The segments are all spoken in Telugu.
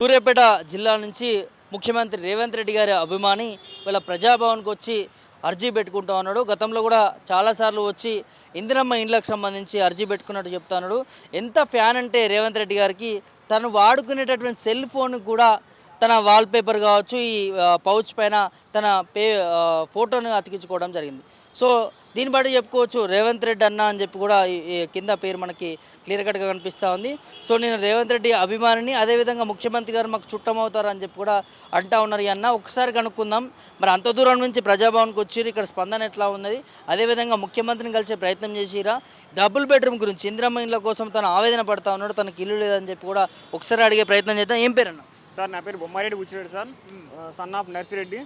సూర్యాపేట జిల్లా నుంచి ముఖ్యమంత్రి రేవంత్ రెడ్డి గారి అభిమాని వీళ్ళ ప్రజాభవన్కి వచ్చి అర్జీ పెట్టుకుంటా ఉన్నాడు. గతంలో కూడా చాలాసార్లు వచ్చి ఇందిరమ్మ ఇండ్లకు సంబంధించి అర్జీ పెట్టుకున్నట్టు చెప్తున్నాడు ఎంత ఫ్యాన్ అంటే రేవంత్ రెడ్డి గారికి తను వాడుకునేటటువంటి సెల్ ఫోన్ కూడా తన వాల్పేపర్ కావచ్చు ఈ పౌచ్ పైన తన పే ఫోటోను అతికించుకోవడం జరిగింది. సో దీన్ని బట్టి చెప్పుకోవచ్చు రేవంత్ రెడ్డి అన్న అని చెప్పి కూడా కింద పేరు మనకి క్లియర్ కట్గా కనిపిస్తూ ఉంది. సో నేను రేవంత్ రెడ్డి అభిమానిని అదేవిధంగా ముఖ్యమంత్రి గారు మాకు చుట్టం అవుతారు అని చెప్పి కూడా అంటా ఉన్నారు అన్న. ఒకసారి కనుక్కుందాం. మరి అంత దూరం నుంచి ప్రజాభవన్కి వచ్చి ఇక్కడ స్పందన ఎట్లా ఉన్నది? అదేవిధంగా ముఖ్యమంత్రిని కలిసే ప్రయత్నం చేసిరా? డబుల్ బెడ్రూమ్ గురించి ఇందిరమ్మ ఇండ్ల కోసం తను ఆవేదన పడతా ఉన్నాడు. తనకి ఇల్లు లేదని చెప్పి కూడా ఒకసారి అడిగే ప్రయత్నం చేద్దాం. ఏం పేరు అన్న సార్ నా పేరు Bommareddy Buchireddy sir. Son of Narsireddy.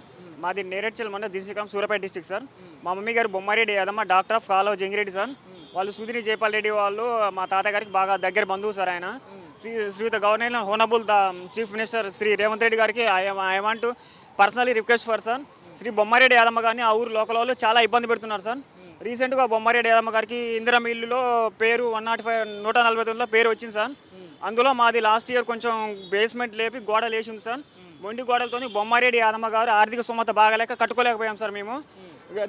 మాది నేరేడ్చల్ మండలం దిశకరం సూర్యాపేట డిస్టిక్ సార్. మా మమ్మీ గారు బొమ్మారెడ్డి యాదమ్మ డాక్టర్ ఆఫ్ కాలో జంగిరెడ్డి సార్. వాళ్ళు సుధిని జైపాల్ రెడ్డి వాళ్ళు మా తాతగారికి బాగా దగ్గర బంధువు సార్ ఆయన. Shri Sriyuta governor honourable the chief minister Shri Revanth Reddy గారికి I want personally request for sir. Shri Bommareddy Yadamma గారిని ఆ ఊరు లోకల్ వాళ్ళు చాలా ఇబ్బంది పెడుతున్నారు సార్. రీసెంట్గా బొమ్మారెడ్డి యాదమ్మ గారికి ఇందిరా మిల్లులో పేరు వన్ నాట్ ఫైవ్ నూట నలభై తొమ్మిదిలో పేరు వచ్చింది సార్. అందులో మాది లాస్ట్ ఇయర్ కొంచెం బేస్మెంట్ లేపి గోడ లేచింది సార్. మొండి గోడలతో బొమ్మారెడ్డి యాదమ్మ గారు ఆర్థిక సుమత బాగాలేక కట్టుకోలేకపోయాం సార్ మేము.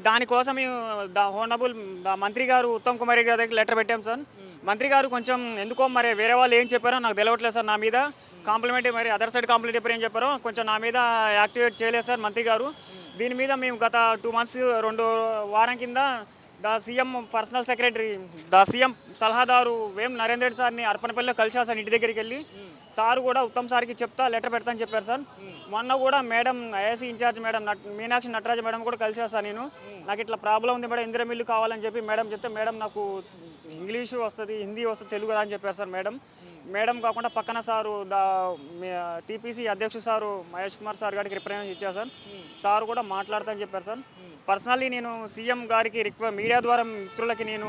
దానికోసం మేము ద హోనబుల్ ద మంత్రి గారు ఉత్తమ్ కుమార్ రెడ్డి గారి దగ్గర లెటర్ పెట్టాం సార్. మంత్రి గారు కొంచెం ఎందుకో మరి వేరే వాళ్ళు ఏం చెప్పారో నాకు తెలియట్లేదు సార్ నా మీద. కాంప్లిమెంట్ మరి అదర్ సైడ్ కాంప్లిమెంట్ చెప్పారు ఏం చెప్పారో కొంచెం నా మీద యాక్టివేట్ చేయలేదు సార్ మంత్రి గారు. దీని మీద మేము గత టూ మంత్స్ రెండు వారం కింద the CM personal secretary the CM సలహాదారు వేం నరేంద్ర రెడ్డి సార్ని అర్పణపల్లిలో కలిసా సార్ ఇంటి దగ్గరికి వెళ్ళి. సార్ కూడా ఉత్తమ్ సార్కి చెప్తా లెటర్ పెడతా అని చెప్పారు సార్. మొన్న కూడా madam ISC in-charge madam Meenakshi Nataraja madam కూడా కలిసా సార్ నేను. నాకు ఇట్లా ప్రాబ్లం ఉంది మేడం ఇందిరా మిల్లు కావాలని చెప్పి మేడం చెప్తే మేడం నాకు ఇంగ్లీషు వస్తుంది హిందీ వస్తుంది తెలుగు రా అని చెప్పారు సార్ మేడం. మేడం కాకుండా పక్కన సారు టీపీసీ అధ్యక్షుడు సారు మహేష్ కుమార్ సార్ గారికి రిప్రజెంట్ ఇచ్చారు సార్. సార్ కూడా మాట్లాడతా అని చెప్పారు సార్. పర్సనల్లీ నేను సీఎం గారికి రిక్వె మీడియా ద్వారా మిత్రులకి నేను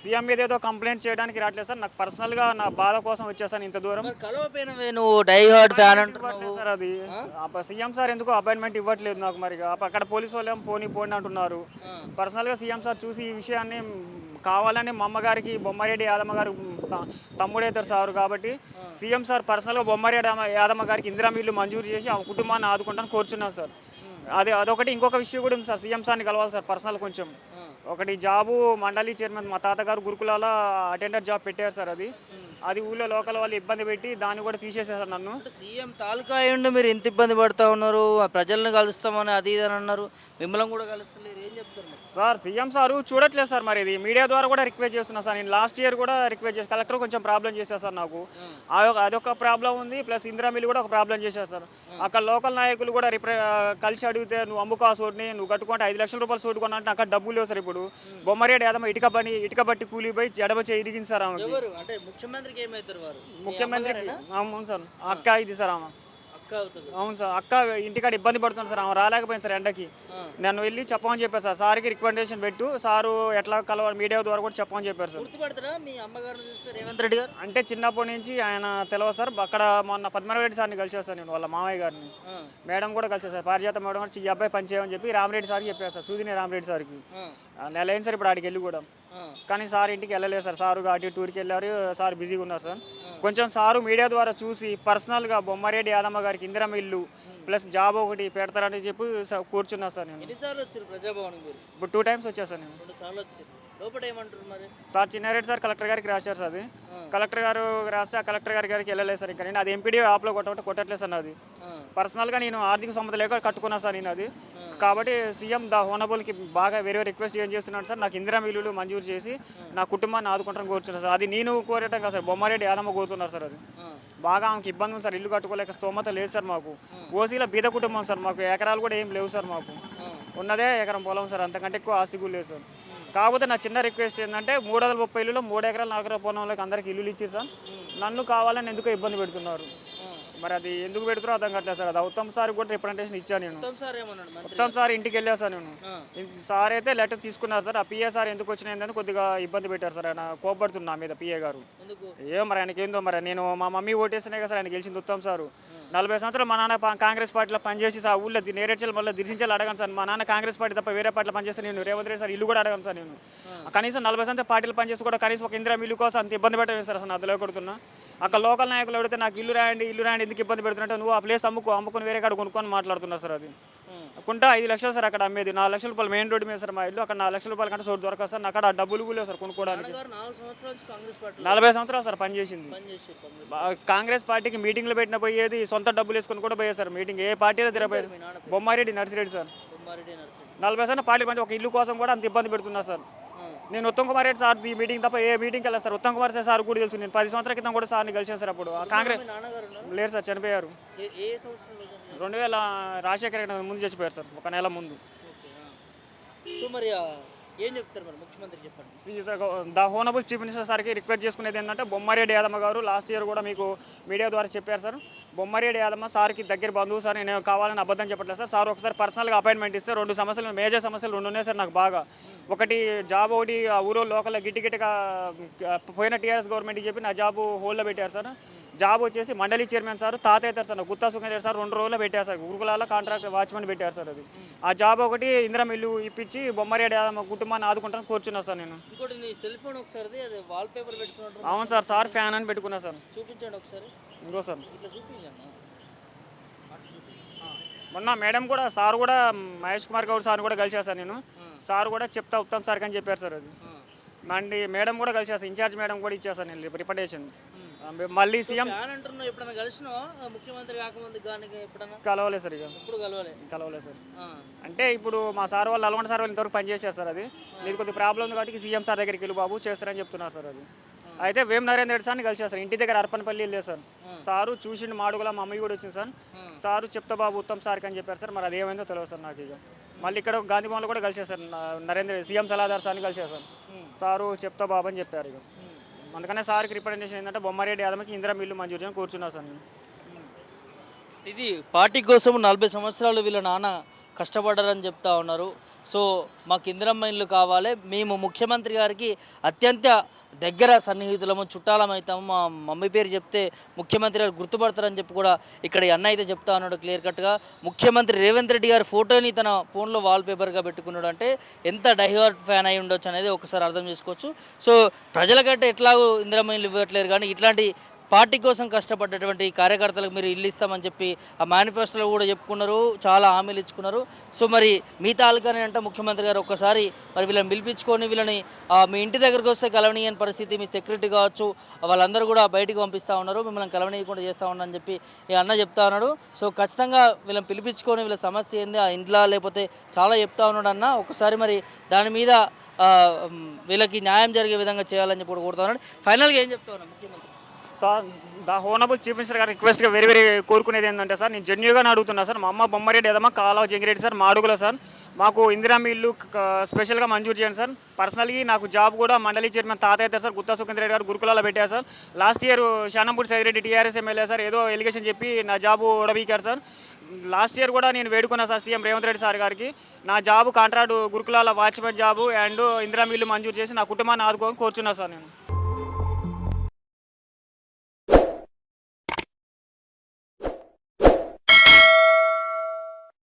సీఎం మీద ఏదో కంప్లైంట్ చేయడానికి రావట్లేదు సార్. నాకు పర్సనల్గా నా బాధ కోసం వచ్చేసాను ఇంత దూరం. నువ్వు? ఫ్యాన్ సార్ అది. సీఎం సార్ ఎందుకు అపాయింట్మెంట్ ఇవ్వట్లేదు నాకు మరి? అక్కడ పోలీసు వాళ్ళు ఏమో పోనీ పోనీ అంటున్నారు. పర్సనల్గా సీఎం సార్ చూసి ఈ విషయాన్ని కావాలని మా అమ్మగారికి బొమ్మారెడ్డి యాదమ్మ గారు త- తమ్ముడైతారు సార్ కాబట్టి సీఎం సార్ పర్సనల్గా బొమ్మారెడ్డి యాదమ్మ- యాదమ్మ గారికి ఇందిరా ఇల్లు మంజూరు చేసి ఆ కుటుంబాన్ని ఆదుకుంటాను కోరుచున్నాను సార్. అది అదొకటి ఇంకొక విషయం కూడా ఉంది సార్. సీఎం సార్ని కలవాలి సార్ పర్సనల్ కొంచెం. ఒకటి జాబు మండలి చైర్మన్ మా తాతగారు గురుకులాల అటెండర్ జాబ్ పెట్టారు సార్ అది. అది ఊళ్ళో లోకల్ వాళ్ళు ఇబ్బంది పెట్టి దాన్ని కూడా తీసేసారు నన్ను. సీఎం తాలూకా అయ్యుండి మీరు ఇంత ఇబ్బంది పడతా ఉన్నారు ఆ ప్రజలను కలుస్తామని అది ఇది అని అన్నారు మిమ్మల్ని కూడా కలుస్తలేరు ఏం చెప్తారు? సార్ సీఎం సార్ చూడట్లేదు సార్ మరి ఇది. మీడియా ద్వారా కూడా రిక్వెస్ట్ చేస్తున్నా సార్. నేను లాస్ట్ ఇయర్ కూడా రిక్వెస్ట్ చేసి కలెక్టర్ కొంచెం ప్రాబ్లం చేశారు సార్ నాకు. అదొక అదొక ప్రాబ్లం ఉంది ప్లస్ ఇందిరా మిల్లు కూడా ఒక ప్రాబ్లం చేశారు సార్. అక్కడ లోకల్ నాయకులు కూడా రిప్ర కలిసి అడిగితే నువ్వు అమ్ముకో ఆ సోటుని నువ్వు కట్టుకుంటే ఐదు లక్షల రూపాయలు సోటు కొన్నా అక్కడ డబ్బులు లేవు సార్ ఇప్పుడు. బొమ్మరేడు యాదమ్మ ఇటుక పని ఇటుక బట్టి కూలిపోయి ఎడమ చేయి ఇరిగింది సార్ అంటే ముఖ్యమంత్రికి ఏమవుతారు వారు? మీ ముఖ్యమంత్రికి అమ్మగారేనా? అవును సార్. అక్క ఇది సార్ ఆమె. అక్క అవుతుంది. అవును సార్. అక్క ఇంటికాడ ఇబ్బంది పడుతుంది సార్. ఆమె రాలేకపోయింది సార్ ఎండకి. నన్ను వెళ్ళి చెప్పమని చెప్పారు సార్. సార్కి రికమెండేషన్ పెట్టు. సారు ఎట్లా కలవ మీడియా ద్వారా కూడా చెప్పమని చెప్పారు సార్. గుర్తుపడతారా? మీ అమ్మగారిని చూస్తే రేవంత్ రెడ్డి గారు? అంటే చిన్నప్పటి నుంచి ఆయన తెలియదు సార్. అక్కడ మొన్న పద్మనాభరెడ్డి సార్ని కలిసాను సార్ నేను వాళ్ళ మామయ్య గారిని. మేడం కూడా కలిసాను సార్. పారిజాత మేడం కూడా ఈ అబ్బాయి పనిచేయమని చెప్పి రామరెడ్డి సార్కి చెప్పారు సార్. సూదిని రామరెడ్డి సార్కి. నెల అయింది సార్ ఇప్పుడు ఆడికి వెళ్ళి కూడా. కానీ సార్ ఇంటికి వెళ్ళలేదు సార్. సారు అటు టూర్కి వెళ్ళారు. సార్ బిజీగా ఉన్నారు సార్. కొంచెం సారు మీడియా ద్వారా చూసి పర్సనల్గా బొమ్మారెడ్డి యాదమ్మ గారికి ఇందిరమ్మ ఇల్లు ప్లస్ జాబ్ ఒకటి పెడతారని చెప్పి కూర్చున్నా సార్ నేను. ఇప్పుడు టూ టైమ్స్ నేను. లోపల ఏమంటారు మరి? సార్ చిన్నారెడ్డి సార్ కలెక్టర్ గారికి రాశారు సార్ అది. కలెక్టర్ గారు రాస్తే ఆ కలెక్టర్ గారి గారికి వెళ్ళలేదు సార్ ఇంకా. నేను అది ఎంపీడీ యాప్లో కొట్టబట్టి కొట్టట్లేదు సార్ అది పర్సనల్గా నేను ఆర్థిక సమ్మత లేక కట్టుకున్నా సార్ నేను అది. కాబట్టి సీఎం ద హోనబుల్కి బాగా వేరే రిక్వెస్ట్ ఏం చేస్తున్నాడు సార్? నాకు ఇందిరా మిల్లులు మంజూరు చేసి నా కుటుంబాన్ని ఆదుకుంటాను కోరుతున్నారు సార్. అది నేను కోరటం కాదు సార్. బొమ్మారెడ్డి యాదమ్మ కోరుతున్నారు సార్ అది. బాగా ఆమెకి ఇబ్బంది ఉంది సార్. ఇల్లు కట్టుకోలేక స్తోమత లేదు సార్ మాకు. ఓసీలో బీద కుటుంబం సార్ మాకు. ఎకరాలు కూడా ఏం లేవు సార్ మాకు. ఉన్నదే ఎకరం పొలం సార్. అంతకంటే ఎక్కువ ఆస్తి కూడా లేదు సార్. కాకపోతే నా చిన్న రిక్వెస్ట్ ఏంటంటే మూడు వందల ముప్పై ఇల్లులో మూడు ఎకరాలు నాలుగు పొలంలోకి అందరికి ఇల్లులు ఇచ్చి సార్. నన్ను కావాలని ఎందుకో ఇబ్బంది పెడుతున్నారు. మరి అది ఎందుకు పెడుతున్నారో అర్థం కావట్లేదు సార్. అది ఉత్తమ్ సార్ కూడా రిప్రజెంటేషన్ ఇచ్చాను నేను. ఉత్తమ్ సార్ ఏమన్నాడు మంత్రి? ఉత్తమ్ సార్ ఇంటికి వెళ్ళా సార్ నేను. సార్ అయితే లెటర్ తీసుకున్నారు సార్. ఆ పిఏ సార్ ఎందుకు వచ్చినాయని కొద్దిగా ఇబ్బంది పెట్టారు సార్. ఆయన కోపడుతుంది నా మీద పిఏ గారు. ఎందుకు? ఏం మరి ఆయనకి ఏందో మరి. నేను మా మమ్మీ ఓటేసినాయి కదా సార్ ఆయన గెలిచింది ఉత్తమ్ సారు. నలభై సంవత్సరాలు మా నాన్న పా- కాంగ్రెస్ పార్టీలో పనిచేసి సార్ ఊళ్ళో ది- నేరేడ్చల్ మళ్ళీ దిర్శించాలి అడగాను సార్. మా నాన్న కాంగ్రెస్ పార్టీ తప్ప వేరే పార్టీలో పనిచేస్తే నేను రేవంత్ రెడ్డి సార్ ఇల్లు కూడా అడగాను సార్ నేను. కనీసం నలభై సంవత్సరాలు పార్టీలు పనిచేసి కూడా కనీసం ఒక ఇందిరా మిల్లు కోసం అంత ఇబ్బంది పెట్టలేదు సార్ అసలు అందులో కొడుతున్నా అక్కడ లోకల్ నాయకులు అడిగితే నాకు ఇల్లు రాయండి ఇల్లు రాయండి ఎందుకు ఇబ్బంది పెడుతున్నట్టు నువ్వు ఆ ప్లేస్ అమ్ముకో అమ్ముకొని వేరే కాడ కొనుక్కొని మాట్లాడుతున్నారు సార్ అది. కుంట ఐదు లక్షలు సార్ అక్కడ అమ్మేది. నాలుగు లక్షల రూపాయలు మెయిన్ రోడ్ మీద సార్ మా ఇల్లు. అక్కడ నాలుగు లక్షల రూపాయల కంటే చోటు దొరకదు సార్. నాకు అక్కడ డబ్బులు కూడా సార్ కొనుక్కోవడానికి నలభై సంవత్సరాలు సార్ పనిచేసింది. పనిచేసి కాంగ్రెస్ పార్టీకి మీటింగ్లు పెట్టిన పోయేది సొంత డబ్బులు వేసుకొని కూడా పోయేది సార్. మీటింగ్ ఏ పార్టీలో తిరగపోయేది బొమ్మారెడ్డి నర్సిరెడ్డి సార్. నలభై సార్లు పార్టీ పని ఒక ఇల్లు కోసం కూడా అంత ఇబ్బంది పెడుతున్నా సార్. నేను ఉత్తమ్ కుమార్ రెడ్డి సార్ ఈ మీటింగ్ తప్ప ఏ మీటింగ్కి వెళ్ళాను సార్. ఉత్తమ్ కుమార్ సార్ కూడా తెలుసు. నేను పది సంవత్సరాల క్రితం కూడా సార్ని కలిసాను సార్ అప్పుడు. కాంగ్రెస్ లేరు సార్ చనిపోయారు? రెండు వేల రాజశేఖర ముందు చచ్చిపోయారు సార్ ఒక నెల ముందు. సో మరి ఏం చెప్తారు మరి ముఖ్యమంత్రి చెప్పండి? ద హోనబుల్ చీఫ్ మినిస్టర్ సార్కి రిక్వెస్ట్ చేసుకునేది ఏంటంటే బొమ్మారెడ్డి యాదమ్మ గారు లాస్ట్ ఇయర్ కూడా మీకు మీడియా ద్వారా చెప్పారు సార్. బొమ్మారెడ్డి యాదమ్మ సార్కి దగ్గర బంధువు సార్ నేను కావాలని అబద్ధం చెప్పట్లేదు సార్. సార్ ఒకసారి పర్సనల్గా అపాయింట్మెంట్ ఇస్తే రెండు సమస్యలు మేజర్ సమస్యలు రెండు ఉన్నాయి సార్ నాకు బాగా. ఒకటి జాబ్ ఒకటి ఆ ఊరో లోకల్ గిట్టి పోయిన టీఆర్ఎస్ గవర్నమెంట్కి చెప్పి నా జాబ్ హోల్డ్లో పెట్టారు సార్. జాబ్ వచ్చేసి మండలి చైర్మన్ సార్ తాత అవుతారు సార్ గుత్తా సుఖేంద్ర సార్ రెండు రోజుల్లో పెట్టారు సార్. గురుకులాల కాంట్రాక్ట్ వాచ్మెన్ పెట్టారు సార్ అది. ఆ జాబ్ ఒకటి ఇందిరం ఇల్లు ఇప్పించి బొమ్మారెడ్డి యాదమ్మ కుటుంబాన్ని ఆదుకుంటాను కూర్చున్నా సార్ నేను. అవును సార్ సార్ ఫ్యాన్ అని పెట్టుకున్నా సార్. చూపించండి ఒకసారి. ఇంకో సార్. మొన్న మేడం కూడా సార్ కూడా మహేష్ కుమార్ గౌడ్ సార్ కూడా కలిసా సార్ నేను. సార్ కూడా చెప్తా ఉత్తమ్ సార్ అని చెప్పారు సార్ అది. మండి మేడం కూడా కలిసా ఇన్ఛార్జ్ మేడం కూడా ఇచ్చేసాను నేను రిప్రజెంటేషన్ మళ్ళీ సీఎం అంటున్నావు ఎప్పుడైనా కలిసినావా ఆ, ముఖ్యమంత్రి కాకముందు కానీ ఎప్పుడన్నా? కలవలేదు సార్ ఇక కలవాలి. కలవలేదు సార్. అంటే ఇప్పుడు మా సార్ వాళ్ళు అలవంట సార్ వాళ్ళు ఇంతవరకు పనిచేశారు సార్ అది. నీకు కొద్దిగా ప్రాబ్లం ఉంది కాబట్టి సీఎం సార్ దగ్గరికి వెళ్ళి బాబు చేస్తారని చెప్తున్నారు సార్ అది. అయితే వేం నరేంద్ర రెడ్డి సార్ని కలిసారు సార్. ఇంటి దగ్గర అర్పణపల్లి వెళ్ళే సార్. సారు చూసిండు మాడుగుల మా అమ్మయ్య కూడా వచ్చింది సార్. సారు చెప్తా బాబు ఉత్తమ్ సార్కి అని చెప్పారు సార్. మరి అది ఏమైందో తెలియదు సార్ నాకు ఇక. మళ్ళీ ఇక్కడ గాంధీ భవన్లో కూడా కలిసారు సార్. నరేంద్ర సీఎం సలహాదారు సార్ని కలిసారు సార్. సారు చెప్తా బాబు అని చెప్పారు ఇక. అందుకనే సార్కి రిప్రజెంటేషన్ ఏంటంటే బొమ్మారెడ్డి యాదమ్కి ఇందిరా మిల్లు మంజూరు చేయని కూర్చున్నా సార్ నేను. ఇది పార్టీ కోసం నలభై సంవత్సరాలు వీళ్ళ నాన్న కష్టపడ్డారని చెప్తా ఉన్నారు. సో మాకు ఇందిరమ్మ ఇల్లు కావాలి. మేము ముఖ్యమంత్రి గారికి అత్యంత దగ్గర సన్నిహితులము చుట్టాలమైతాము మా మమ్మీ పేరు చెప్తే ముఖ్యమంత్రి గారు గుర్తుపడతారని చెప్పి కూడా ఇక్కడ అన్న అయితే చెప్తా ఉన్నాడు క్లియర్ కట్గా. ముఖ్యమంత్రి రేవంత్ రెడ్డి గారి ఫోటోని తన ఫోన్లో వాల్పేపర్గా పెట్టుకున్నాడు అంటే ఎంత డైవర్ట్ ఫ్యాన్ అయి ఉండొచ్చు అనేది ఒకసారి అర్థం చేసుకోవచ్చు. సో ప్రజలకంటే ఎట్లాగో ఇందిరామయ్యలు ఇవ్వట్లేరు కానీ ఇట్లాంటి పార్టీ కోసం కష్టపడ్డటువంటి కార్యకర్తలకు మీరు ఇల్లు ఇస్తామని చెప్పి ఆ మేనిఫెస్టోలో కూడా చెప్పుకున్నారు చాలా హామీలు ఇచ్చుకున్నారు. సో మరి మీ తాలూకానే అంటే ముఖ్యమంత్రి గారు ఒక్కసారి మరి వీళ్ళని పిలిపించుకొని వీళ్ళని మీ ఇంటి దగ్గరకు వస్తే కలవనీయని పరిస్థితి మీ సెక్యూరిటీ కావచ్చు వాళ్ళందరూ కూడా బయటకు పంపిస్తూ ఉన్నారు మిమ్మల్ని కలవనీయకుండా చేస్తూ ఉన్నారని చెప్పి ఈ అన్న చెప్తా ఉన్నాడు. సో ఖచ్చితంగా వీళ్ళని పిలిపించుకొని వీళ్ళ సమస్య ఏంది ఆ ఇంట్లో లేకపోతే చాలా చెప్తా ఉన్నాడు అన్న. ఒకసారి మరి దాని మీద వీళ్ళకి న్యాయం జరిగే విధంగా చేయాలని చెప్పి కూడా కోరుతా ఉన్నాడు. ఫైనల్గా ఏం చెప్తా ముఖ్యమంత్రి? Sir the honourable chief minister గారు రిక్వెస్ట్గా వెరీ వెరీ కోరుకునేది ఏంటంటే సార్ నేను జెన్యుగా అడుగుతున్నా సార్ మా అమ్మ బొమ్మరెడ్డి ఏదమ్మా కాలవ జంగిరెడ్డి సార్ మాడుగుల సార్ మాకు ఇందిరా ఇల్లు స్పెషల్గా మంజూరు చేయండి సార్. పర్సనల్గా నాకు జాబ్ కూడా మండలి చైర్మన్ తాత అయితే సార్ గుత్తా సుఖేంద్రెడ్డి గారు గురుకులాలో పెట్టారు sir. Last year Shanampudi Saidireddy TRS MLA sir ఏదో ఎలిగేషన్ చెప్పి నా జాబు ఉడబీకారు సార్. లాస్ట్ ఇయర్ కూడా నేను వేడుకున్నా sir CM Revanth Reddy sir గారికి. నా జాబ్ కాంట్రాక్ట్ గురుకులాల వాచ్మెన్ జాబు అండ్ ఇందిరా ఇల్లు మంజూరు చేసి నా కుటుంబాన్ని ఆదుకోని కోరుచున్నా సార్ నేను.